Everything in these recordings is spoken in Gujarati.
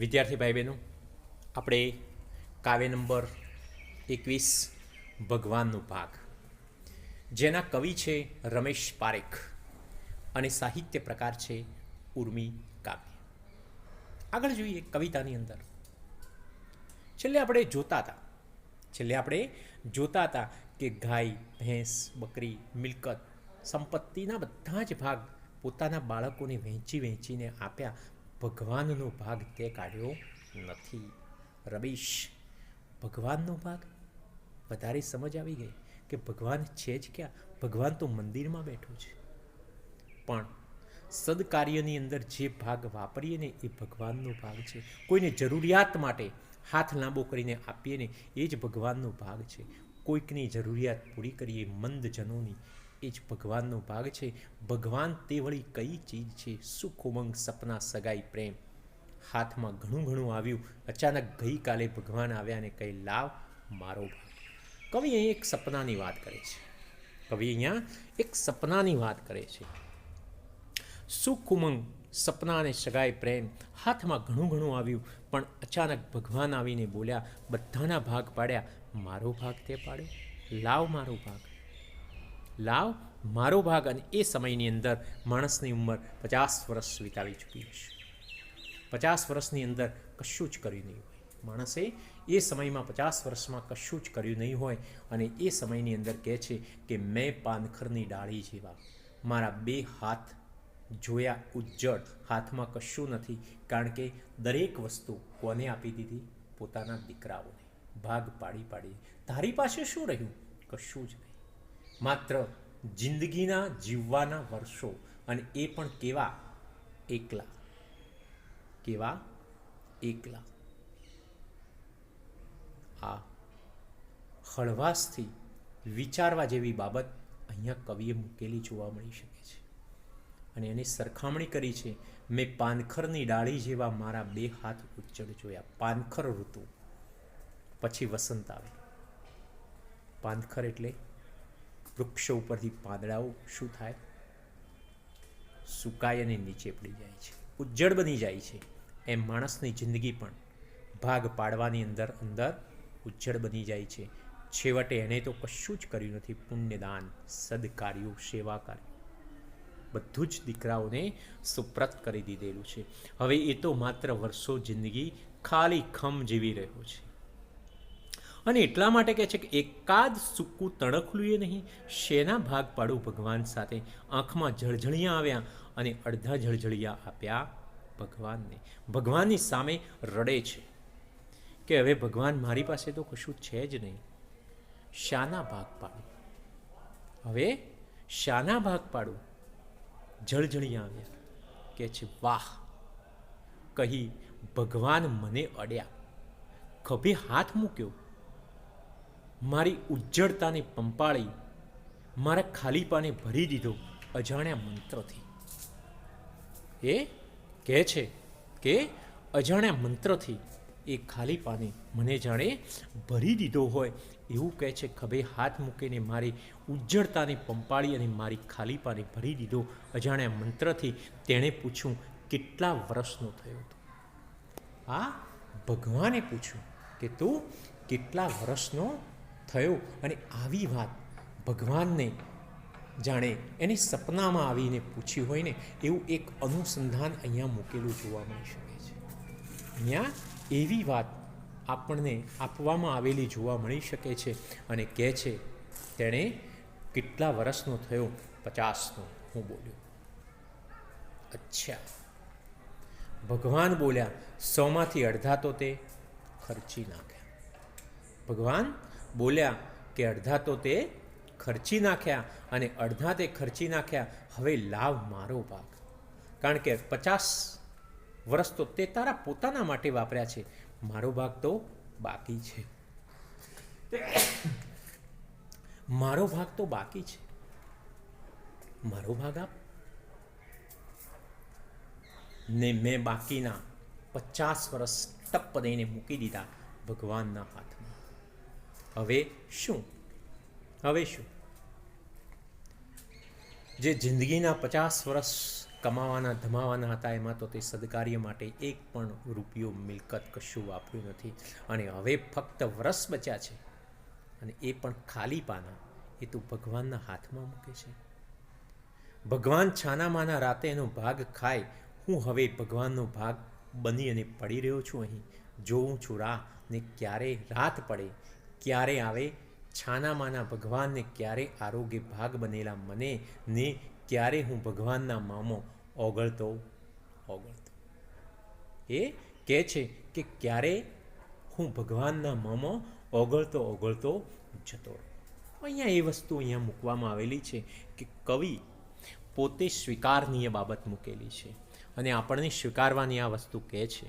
વિદ્યાર્થી ભાઈ બહેનો આપણે કાવ્ય નંબર એકવીસ, ભગવાનનો ભાગ. જેના કવિ છે રમેશ પારેખ અને સાહિત્ય પ્રકાર છે ઉર્મી કાવ્ય. આગળ જોઈએ કવિતાની અંદર. છેલ્લે આપણે જોતા હતા. છેલ્લે આપણે જોતા હતા કે ગાય, ભેંસ, બકરી, મિલકત, સંપત્તિના બધા જ ભાગ પોતાના બાળકોને વહેંચી વહેંચીને આપ્યા ભગવાનનો ભાગ તે કાઢ્યો નથી. રબીશ ભગવાનનો ભાગ? વધારે સમજ આવી ગઈ કે ભગવાન છે જ ક્યાં? ભગવાન તો મંદિરમાં બેઠો છે. પણ સદકાર્યની અંદર જે ભાગ વાપરીએ ને એ ભગવાનનો ભાગ છે. કોઈને જરૂરિયાત માટે હાથ લાંબો કરીને આપીએ ને એ જ ભગવાનનો ભાગ છે. કોઈકની જરૂરિયાત પૂરી કરીએ મંદ જનોની એ જ ભગવાનનો ભાગ છે. ભગવાન તે વળી કઈ ચીજ છે? સુખ ઉમંગ સપના સગાઈ પ્રેમ. હાથમાં ઘણું ઘણું આવ્યું. અચાનક ગઈકાલે ભગવાન આવ્યા અને કહી, લાવ મારો ભાગ. કવિ અહીં એક સપનાની વાત કરે છે. કવિ અહીંયા એક સપનાની વાત કરે છે. સુખ ઉમંગ સપના અને સગાઈ પ્રેમ. હાથમાં ઘણું ઘણું આવ્યું, પણ અચાનક ભગવાન આવીને બોલ્યા, બધાના ભાગ પાડ્યા. મારો ભાગ તે પાડ્યો. લાવ મારો ભાગ. લાવ, મારો ભાગ અને એ સમયની અંદર માણસની ઉંમર પચાસ વર્ષ વિતાવી ચૂકી હશે. પચાસ વર્ષની અંદર કશું જ કર્યું નહીં હોય. માણસે એ સમયમાં પચાસ વર્ષમાં કશું જ કર્યું નહીં હોય અને એ સમયની અંદર કહે છે કે મેં પાનખરની ડાળી જેવા મારા બે હાથ જોયા ઉજ્જડ, હાથમાં કશું નથી કારણ કે દરેક વસ્તુ કોને આપી દીધી? પોતાના દીકરાઓને. ભાગ પાડી પાડી. તારી પાસે શું રહ્યું? કશું જ નહીં. માત્ર જિંદગીના જીવવાના વર્ષો અને એ પણ કેવા એકલા. કેવા એકલા. આ હળવાશથી વિચારવા જેવી બાબત અહીંયા કવિએ મૂકેલી જોવા મળી શકે છે. અને એની સરખામણી કરી છે, મેં પાનખરની ડાળી જેવા મારા બે હાથ ઉજ્જડ જોયા. પાનખર ઋતુ. પછી વસંત આવે. પાનખર એટલે વૃક્ષો ઉપરથી પાંદડાઓ શું થાય? સુકાય અને નીચે પડી જાય છે. ઉજ્જડ બની જાય છે. એમ માણસની જિંદગી પણ ભાગ પાડવાની અંદર અંદર ઉજ્જડ બની જાય છે. છેવટે એણે તો કશું જ કર્યું નથી. પુણ્યદાન, સદકાર્યો, સેવા કાર્ય બધું જ દીકરાઓને સુપ્રત કરી દીધેલું છે. હવે એ તો માત્ર વર્ષો જિંદગી ખાલી ખમ જીવી રહ્યો છે. અને એટલા માટે કહે છે કે એકાદ સૂકું તણખલું એ નહીં, શેના ભાગ પાડું ભગવાન સાથે? આંખમાં ઝળઝળિયા આવ્યા અને અડધા ઝળઝળિયા આપ્યા ભગવાનને. ભગવાનની સામે રડે છે કે હવે ભગવાન મારી પાસે તો કશું છે જ નહીં. શાના ભાગ પાડું. હવે શાના ભાગ પાડું. જળજળિયા આવ્યા. કે છે, વાહ. કહી ભગવાન મને અડ્યા. ખભે હાથ મૂક્યો. મારી ઉજ્જળતાને પંપાળી, મારા ખાલીપાને ભરી દીધો અજાણ્યા મંત્રથી. એ કહે છે કે અજાણ્યા મંત્રથી એ ખાલીપાને મને જાણે ભરી દીધો હોય એવું કહે છે. ખભે હાથ મૂકીને મારી ઉજ્જળતાને પંપાળી અને મારી ખાલીપાને ભરી દીધો અજાણ્યા મંત્રથી તેણે પૂછ્યું, કેટલા વર્ષનો થયો હતો? આ ભગવાને પૂછ્યું કે તું કેટલા વર્ષનો થયો અને આવી વાત ભગવાનને જાણે, એની સપનામાં આવીને પૂછી હોય ને, એવું એક અનુસંધાન અહીંયા મૂકેલું જોવા મળી શકે છે. અહીંયા એવી વાત આપણને આપવામાં આવેલી જોવા મળી શકે છે અને કહે છે, તેણે કેટલા વર્ષનો થયો? પચાસનો. હું બોલ્યો. અચ્છા. ભગવાન બોલ્યા, સોમાંથી અડધા તો તે ખર્ચી નાખ્યા. ભગવાન બોલ્યા કે અડધા તો તે ખર્ચી નાખ્યા અને અડધા તે ખર્ચી નાખ્યા. હવે લાવ મારો ભાગ. કારણ કે પચાસ વર્ષ તો તે તારા પોતાના માટે વાપર્યા છે. મારો ભાગ તો બાકી છે. મારો ભાગ તો બાકી છે. મારો ભાગ આપ. ને મેં બાકીના પચાસ વર્ષ ટપ્પ દઈને મૂકી દીધા ભગવાનના હાથમાં. હવે શું? હવે શું? જે જિંદગીના પચાસ વર્ષ કમાવાના, ધમાવાના હતા, એમાં તો તે સદકાર્ય માટે એક પણ રૂપિયો મિલકત કશું વાપર્યું નથી. અને હવે ફક્ત વરસ બચ્યા છે. અને એ પણ ખાલી પાના. એ તું ભગવાનના હાથમાં મૂકે છે. ભગવાન છાનામાના રાતે એનો ભાગ ખાય. હું હવે ભગવાનનો ભાગ બની અને પડી રહ્યો છું અહીં. જોઉં છું રાહ ને ક્યારે રાત પડે. ક્યારે આવે? છાનામાના ભગવાનને ક્યારે આરોગ્ય ભાગ બનેલા મને ને ક્યારે હું ભગવાનના મામો ઓગળતો? ઓગળતો. એ કહે છે કે ક્યારે હું ભગવાનના મામો ઓગળતો ઓગળતો જતો અહીંયા એ વસ્તુ અહીંયા મૂકવામાં આવેલી છે કે કવિ પોતે સ્વીકારનીય બાબત મૂકેલી છે અને આપણને સ્વીકારવાની આ વસ્તુ કહે છે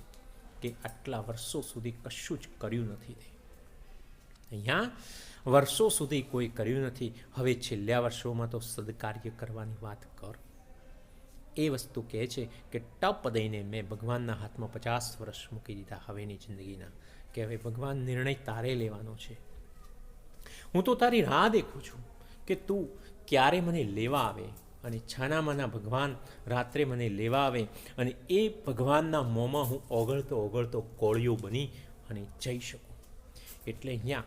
કે આટલા વર્ષો સુધી કશું જ કર્યું નથી અહીંયા વર્ષો સુધી કોઈ કર્યું નથી. હવે છેલ્લા વર્ષોમાં તો સદકાર્ય કરવાની વાત કર. એ વસ્તુ કહે છે કે ટપ દઈને મેં ભગવાનના હાથમાં પચાસ વર્ષ મૂકી દીધા હવેની જિંદગીના, કે હવે ભગવાન નિર્ણય તારે લેવાનો છે. હું તો તારી રાહ દેખું છું કે તું ક્યારે મને લેવા આવે અને છાનામાના ભગવાન રાત્રે મને લેવા આવે અને એ ભગવાનના મોંમાં હું ઓગળતો ઓગળતો કોળિયો બની અને જઈ શકું. એટલે અહીંયા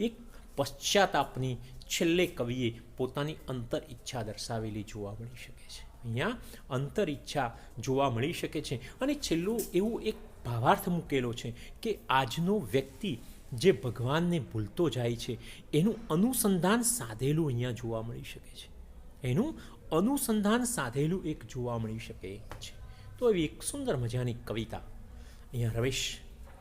એક પશ્ચાતાપની છેલ્લે કવિએ પોતાની અંતર ઈચ્છા દર્શાવેલી જોવા મળી શકે છે. અહીંયા અંતર ઈચ્છા જોવા મળી શકે છે અને છેલ્લું એવું એક ભાવાર્થ મૂકેલો છે કે આજનો વ્યક્તિ જે ભગવાનને ભૂલતો જાય છે, એનું અનુસંધાન સાધેલું અહીંયા જોવા મળી શકે છે. એનું અનુસંધાન સાધેલું એક જોવા મળી શકે છે. તો એવી એક સુંદર મજાની કવિતા અહીંયા રવેશ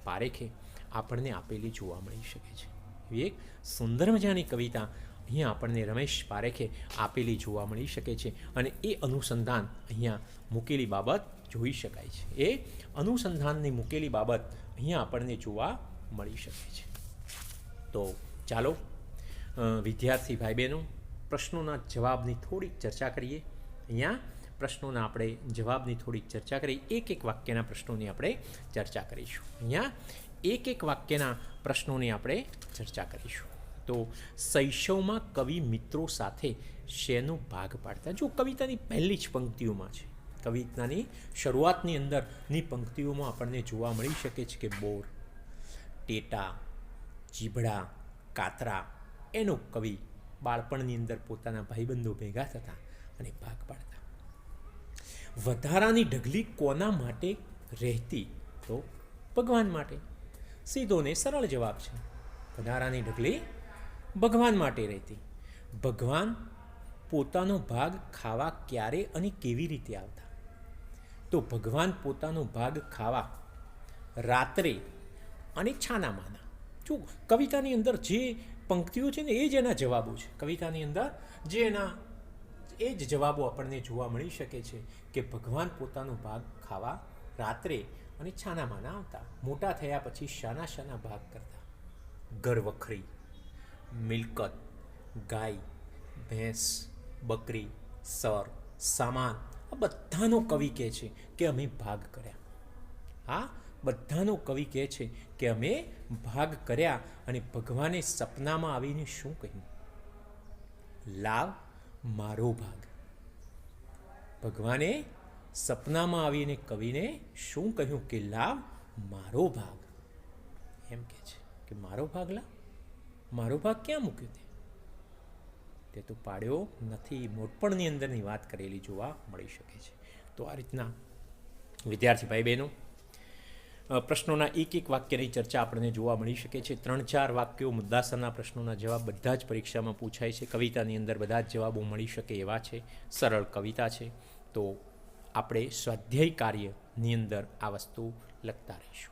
પારેખે આપણને આપેલી જોવા મળી શકે છે. એવી એક સુંદર મજાની કવિતા અહીંયા આપણને રમેશ પારેખે આપેલી જોવા મળી શકે છે અને એ અનુસંધાન અહીંયા મૂકેલી બાબત જોઈ શકાય છે. એ અનુસંધાનની મૂકેલી બાબત અહીંયા આપણને જોવા મળી શકે છે. તો ચાલો વિદ્યાર્થી ભાઈ બહેનો પ્રશ્નોના જવાબની થોડીક ચર્ચા કરીએ. અહીંયા પ્રશ્નોના આપણે જવાબની થોડીક ચર્ચા કરીએ એક એક વાક્યના પ્રશ્નોની આપણે ચર્ચા કરીશું. અહીંયા એક એક વાક્યના પ્રશ્નોની આપણે ચર્ચા કરીશું. તો શૈશવમાં કવિ મિત્રો સાથે શેનો ભાગ પાડતા? જો કવિતાની પહેલી જ પંક્તિઓમાં છે. કવિતાની શરૂઆતની અંદરની પંક્તિઓમાં આપણને જોવા મળી શકે છે કે બોર, ટેટા ચીભડા કાતરા એનો કવિ બાળપણની અંદર પોતાના ભાઈબંધો ભેગા થતા અને ભાગ પાડતા. વધારાની ઢગલી કોના માટે રહેતી? તો ભગવાન માટે. સીધો ને સરળ જવાબ છે. વધારાની ઢગલી ભગવાન માટે રહેતી. ભગવાન પોતાનો ભાગ ખાવા ક્યારે અને કેવી રીતે આવતા? તો ભગવાન પોતાનો ભાગ ખાવા રાત્રે અને છાના માના. જો કવિતાની અંદર જે પંક્તિઓ છે ને, એ જ એના જવાબો છે. કવિતાની અંદર જે એના, એ જ જવાબો આપણને જોવા મળી શકે છે કે ભગવાન પોતાનો ભાગ ખાવા રાત્રે અને છાના માના આવતા. મોટા થયા પછી શાના શાના ભાગ કરતા. ગરવખરી મિલકત, ગાય, ભેંસ, બકરી, સર, સામાન, આ બધાનો કવિ કહે છે કે અમે ભાગ કર્યા. આ બધાનો કવિ કહે છે કે અમે ભાગ કર્યા અને ભગવાને સપનામાં આવીને શું કહ્યું? લાવ મારો ભાગ. ભગવાને સપનામાં આવીને કવિને શું કહ્યું કે લાવ મારો ભાગ. એમ કે છે કે, મારો ભાગ લાવ મારો ભાગ ક્યાં મૂક્યો તે? તે તો પાડ્યો નથી, મોટપણની અંદરની વાત કરેલી જોવા મળી શકે છે. તો આ રીતના, વિદ્યાર્થી ભાઈ બહેનો પ્રશ્નોના એક એક વાક્યની ચર્ચા આપણને જોવા મળી શકે છે. ત્રણ ચાર વાક્યો મુદ્દાસરના પ્રશ્નોના જવાબ બધા જ પરીક્ષામાં પૂછાય છે. કવિતાની અંદર બધા જ જવાબો મળી શકે એવા છે. સરળ કવિતા છે. તો આપણે સ્વાધ્યાય કાર્યની અંદર આ વસ્તુ લખતા રહીશું.